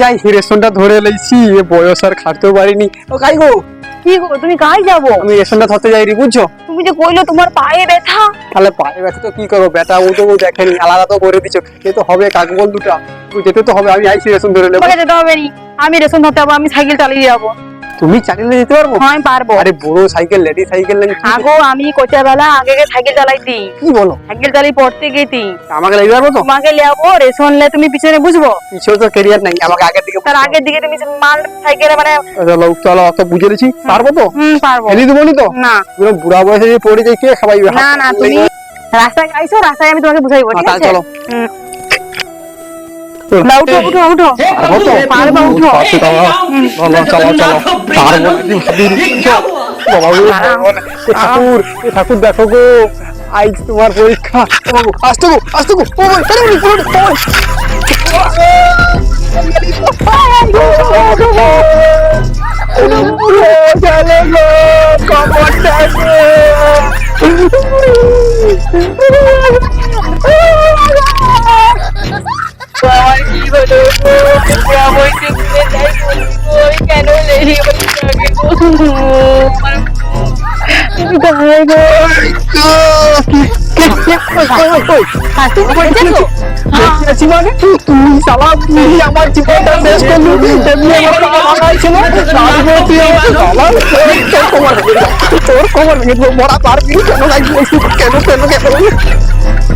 যাই রেশনটা ধরে লইছি এ বয়স আর খাটতেও পারিনি। ও কাই গো? কি গো তুমি কাই যাব? আমি রেশনটা ধরতে যাই রে বুঝছ? তুমি যে কইলো তোমার পায়ে ব্যথা। তাহলে পায়ে ব্যথা তো কি করব? ব্যথা ও তো দেখেনি আলাদা তো করে দিছো খেতে তো হবে কাক বল দুটা যেতে তো হবে আমি আইসি রেশন ধরে নেব। যেতে হবে আমি রেশন ধরতে যাব আমি সাইকেল চালিয়ে যাব। তুমি চালিয়ে যেতে পারব? হ্যাঁ আমি পারব। আরে বড় সাইকেল লেডি সাইকেল নেই আগো আমি কোচা বেলা আগে আগে সাইকেল চালাইতি কি বলো? সাইকেল চালিয়ে পড়তে গেতি আমাকে লেগে পারব তো? তোমাকে লেবো রেশন লে তুমি পিছনে বুঝব। পিছিয়ে তো ক্যারিয়ার নাই আমাকে আগের দিকে তার আগের দিকে তুমি মাল সাইকেলে মানে চলো চলো অত বুঝে নিছি পারব তো? হুম পারব। ফেলি দেবো তো? না। পুরো বুড়া বয়সে পড়ে যাই কে খাবাইবে না না তুমি রাস্তায় আইসো রাস্তায় আমি তোমাকে বুঝাইবো ঠিক আছে? চলো। হুম। না, উঠো উঠো পারব। চলো চলো চলো ঠাকুর এ ঠাকুর দেখো গো আজ তোমার পরীক্ষা আসতে গো আসতে গো ও আমার জীবনটা শেষ আমার আমার শালা তোর ভেঙে তোর মরা পারবি? কেন? লাগবে কেন? কেন? কেন?